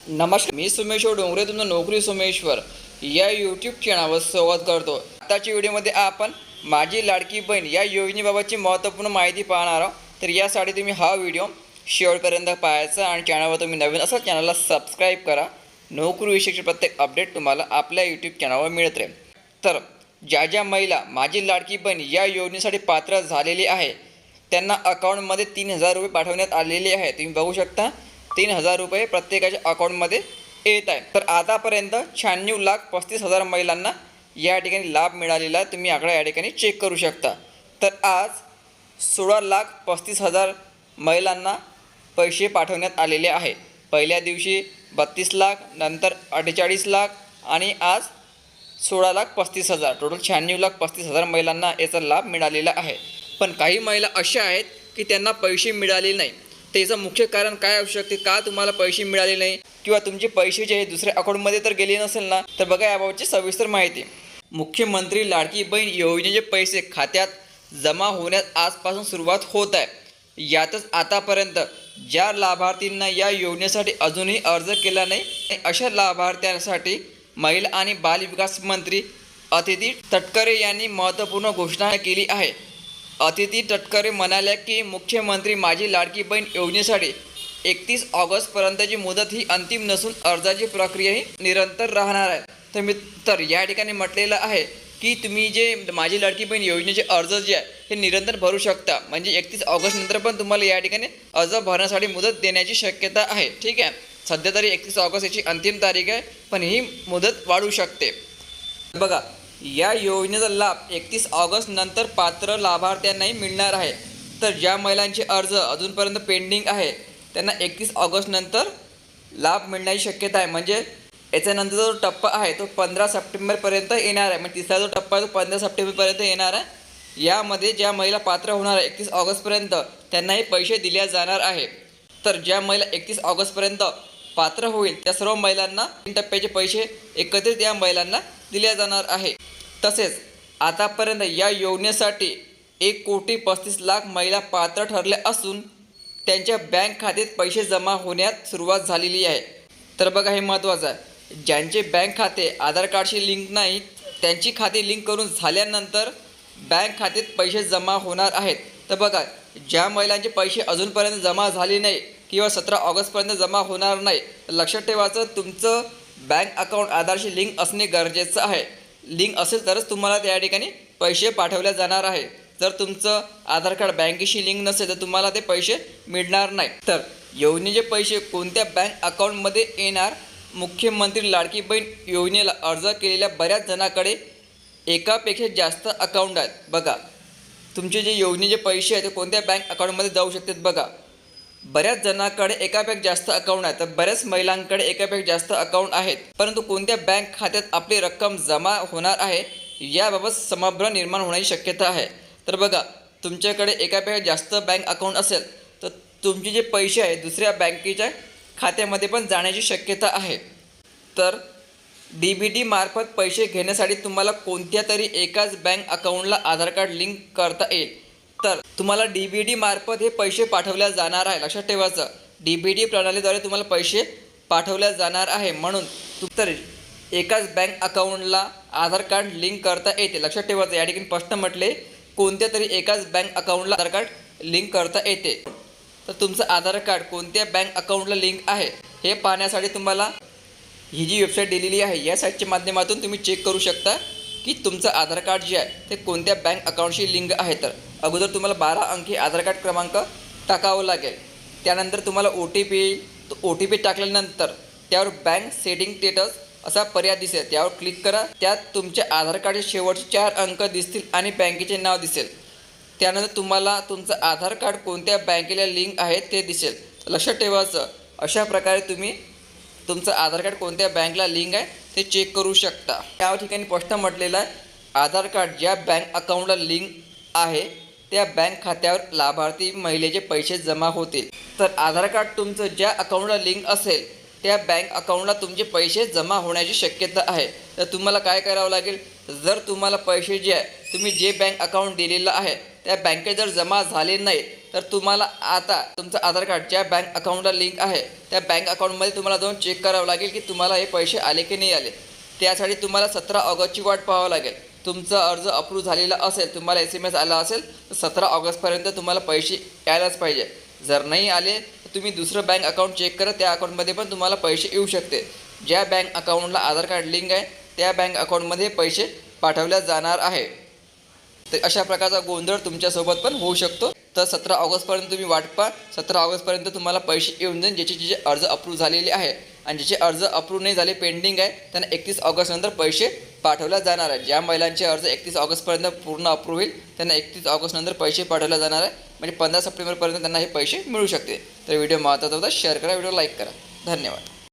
नमस्कार मी सोमेश्वर डोंगरे तुमचं नोकरी सोमेश्वर. या यूट्यूब चॅनलवर संवाद करतो. आताच्या व्हिडिओमध्ये आपण माझी लाडकी बहीण या योजनेबाबतची महत्त्वपूर्ण माहिती पाहणार आहोत. तर यासाठी तुम्ही हा व्हिडिओ शेवटपर्यंत पाहायचा आणि चॅनलवर तुम्ही नवीन असा चॅनलला सबस्क्राईब करा. नोकरीविषयीचे प्रत्येक अपडेट तुम्हाला आपल्या यूट्यूब चॅनलवर मिळत. राहील तर ज्या ज्या महिला माझी लाडकी बहीण या योजनेसाठी पात्र झालेली आहे त्यांना अकाउंटमध्ये तीन हजार रुपये पाठवण्यात आलेले आहे. तुम्ही बघू शकता तीन हजार रुपये प्रत्येकाच्या अकाउंटमध्ये येत आहे. तर आतापर्यंत शहाण्णव लाख पस्तीस हजार महिलांना या ठिकाणी लाभ मिळालेला आहे. तुम्ही आकडा या ठिकाणी चेक करू शकता. तर आज सोळा लाख पस्तीस हजार महिलांना पैसे पाठवण्यात आलेले आहे. पहिल्या दिवशी बत्तीस लाख नंतर अठ्ठेचाळीस लाख आणि आज सोळा लाख पस्तीस हजार. टोटल शहाण्णव लाख पस्तीस हजार महिलांना याचा लाभ मिळालेला आहे. पण काही महिला अशा आहेत की त्यांना पैसे मिळाले नाही. त्याचं मुख्य कारण काय असू शकते? का तुम्हाला पैसे मिळाले नाही? किंवा तुमचे पैसे जे आहे दुसऱ्या अकाउंटमध्ये तर गेले नसेल ना? तर बघा याबाबतची सविस्तर माहिती. मुख्यमंत्री लाडकी बहीण योजनेचे पैसे खात्यात जमा होण्यास आजपासून सुरुवात होत आहे. यातच आतापर्यंत ज्या लाभार्थींना या योजनेसाठी अजूनही अर्ज केला नाही अशा लाभार्थ्यांसाठी महिला आणि बालविकास मंत्री अतिथी तटकरे यांनी महत्त्वपूर्ण घोषणा केली आहे. अतिथी तटकरे म्हणाल्या की मुख्यमंत्री माझी लाडकी बहीण योजनेसाठी एकतीस ऑगस्टपर्यंतची मुदत ही अंतिम नसून अर्जाची प्रक्रिया ही निरंतर राहणार आहे. तर मी तर या ठिकाणी म्हटलेलं आहे की तुम्ही जे माझी लाडकी बहीण योजनेचे अर्ज जे आहे हे निरंतर भरू शकता. म्हणजे एकतीस ऑगस्टनंतर पण तुम्हाला या ठिकाणी अर्ज भरण्यासाठी मुदत देण्याची शक्यता आहे. ठीक आहे? सध्या तरी एकतीस ऑगस्ट याची अंतिम तारीख आहे पण ही मुदत वाढू शकते. बघा या योजनेचा लाभ एकतीस ऑगस्ट नंतर पात्र लाभार्थ्यांनाही मिळणार आहे. तर ज्या महिलांचे अर्ज अजूनपर्यंत पेंडिंग आहे त्यांना एकतीस ऑगस्ट नंतर लाभ मिळण्याची शक्यता आहे. म्हणजे याच्यानंतर जो टप्पा आहे तो पंधरा सप्टेंबरपर्यंत येणार आहे. म्हणजे तिसरा जो टप्पा आहे तो पंधरा सप्टेंबरपर्यंत येणार आहे. यामध्ये ज्या महिला पात्र होणार आहे एकतीस ऑगस्टपर्यंत त्यांनाही पैसे दिले जाणार आहे. तर ज्या महिला एकतीस ऑगस्टपर्यंत पात्र होईल त्या सर्व महिलांना तीन टप्प्याचे पैसे एकत्रित या महिलांना दिले जाणार आहे. तसेच आतापर्यंत या योजनेसाठी एक कोटी पस्तीस लाख महिला पात्र ठरल्या असून त्यांच्या बँक खात्यात पैसे जमा होण्यात सुरुवात झालेली आहे. तर बघा हे महत्त्वाचं आहे. ज्यांचे बँक खाते आधार कार्डशी लिंक नाही त्यांची खाते लिंक करून झाल्यानंतर बँक खात्यात पैसे जमा होणार आहेत. तर बघा ज्या महिलांचे पैसे अजूनपर्यंत जमा झाले नाही किंवा सतरा ऑगस्टपर्यंत जमा होणार नाही लक्षात ठेवायचं तुमचं बँक अकाउंट आधारशी लिंक असणे गरजेचं आहे. लिंक असेल तरच तुम्हाला त्या ठिकाणी पैसे पाठवले जाणार आहे. जर तुमचं आधार कार्ड बँकेशी लिंक नसेल तर तुम्हाला ते पैसे मिळणार नाही. तर योजनेचे पैसे कोणत्या बँक अकाउंटमध्ये येणार? मुख्यमंत्री लाडकी बहीण योजनेला अर्ज केलेल्या बऱ्याच जणांकडे एकापेक्षा जास्त अकाउंट आहेत. बघा तुमचे जे योजनेचे पैसे आहेत ते कोणत्या बँक अकाउंटमध्ये जाऊ शकतात बघा. बऱ्याच जणांकडे एकापेक्षा जास्त अकाउंट आहेत तर बऱ्याच महिलांकडे एकापेक्षा जास्त अकाउंट आहेत. परंतु कोणत्या बँक खात्यात आपली रक्कम जमा होणार आहे याबाबत समभ्र निर्माण होण्याची शक्यता आहे. तर बघा तुमच्याकडे एकापेक्षा जास्त बँक अकाउंट असेल तर तुमचे जे पैसे आहे दुसऱ्या बँकेच्या खात्यामध्ये पण जाण्याची शक्यता आहे. तर डी बी टी मार्फत पैसे घेण्यासाठी तुम्हाला कोणत्या तरी एकाच बँक अकाउंटला आधार कार्ड लिंक करता येईल? तुम्हाला डी बी डी मार्फत हे पैसे पाठवल्या जाणार आहे लक्षात ठेवायचं डी बी डी प्रणालीद्वारे तुम्हाला पैसे पाठवल्या जाणार आहे. म्हणून तर एकाच बँक अकाउंटला आधार कार्ड लिंक करता येते. लक्षात ठेवायचं या ठिकाणी स्पष्ट म्हटले कोणत्या तरी एकाच बँक अकाउंटला आधार कार्ड लिंक करता येते. तर तुमचं आधार कार्ड कोणत्या बँक अकाउंटला लिंक आहे हे पाहण्यासाठी तुम्हाला ही जी वेबसाईट दिलेली आहे या साईटच्या माध्यमातून तुम्ही चेक करू शकता की तुमचं आधार कार्ड जे आहे ते कोणत्या बँक अकाउंटशी लिंक आहे. तर अगोदर तुम्हाला बारा अंकी आधार कार्ड क्रमांक टाकावं लागेल. त्यानंतर तुम्हाला O T P O T P टाकल्यानंतर त्यावर बँक सेटिंग स्टेटस असा पर्याय दिसेल. त्यावर क्लिक करा. त्यात तुमच्या आधार कार्डचे शेवटचे चार अंक दिसतील आणि बँकेचे नाव दिसेल. त्यानंतर तुम्हाला तुमचं आधार कार्ड कोणत्या बँकेला लिंक आहे ते दिसेल. लक्षात ठेवायचं अशा प्रकारे तुम्ही तुमचं आधार कार्ड कोणत्या बँकला लिंक आहे ते चेक करू शकता. त्या ठिकाणी प्रश्न म्हटलेला आहे आधार कार्ड ज्या बँक अकाउंटला लिंक आहे त्या बँक खात्यावर लाभार्थी महिलेचे पैसे जमा होतील. तर आधार कार्ड तुमचं ज्या अकाउंटला लिंक असेल त्या बँक अकाउंटला तुमचे पैसे जमा होण्याची शक्यता आहे. तर तुम्हाला काय करावं लागेल? जर तुम्हाला पैसे जे आहे तुम्ही जे बँक अकाउंट दिलेलं आहे त्या बँकेत जर जमा झाले नाही तर तुम्हाला आता तुमचं आधार कार्ड ज्या बँक अकाउंटला लिंक आहे त्या बँक अकाउंटमध्ये तुम्हाला जाऊन चेक करावं लागेल की तुम्हाला हे पैसे आले की नाही आले. त्यासाठी तुम्हाला सतरा ऑगस्टची वाट पाहावं लागेल. तुमचा अर्ज अप्रूव्ह झालेला असेल तुम्हाला एस एम एस आला असेल तर सतरा ऑगस्टपर्यंत तुम्हाला पैसे यायलाच पाहिजे. जर नाही आले तर तुम्ही दुसरं बँक अकाउंट चेक करा त्या अकाउंटमध्ये पण तुम्हाला पैसे येऊ शकते. ज्या बँक अकाउंटला आधार कार्ड लिंक आहे त्या बँक अकाउंटमध्ये पैसे पाठवल्या जाणार आहे. तर अशा प्रकारचा गोंधळ तुमच्यासोबत पण होऊ शकतो. तर सतरा ऑगस्टपर्यंत तुम्ही वाट पहा. सतरा ऑगस्टपर्यंत तुम्हाला पैसे येऊन जाईल ज्याचे ज्याचे अर्ज अप्रूव्ह झालेले आहे. आणि ज्याचे अर्ज अप्रूव्ह नाही झाले पेंडिंग आहे त्यांना एकतीस ऑगस्टनंतर पैसे पाठवल्या जाणार आहे. ज्या महिलांचे अर्ज एकतीस ऑगस्टपर्यंत पूर्ण अप्रूव्ह होईल त्यांना एकतीस ऑगस्टनंतर पैसे पाठवल्या जाणार आहे. म्हणजे पंधरा सप्टेंबरपर्यंत त्यांना हे पैसे मिळू शकते. तर व्हिडिओ महत्त्वाचा होता. शेअर करा व्हिडिओ लाईक करा. धन्यवाद.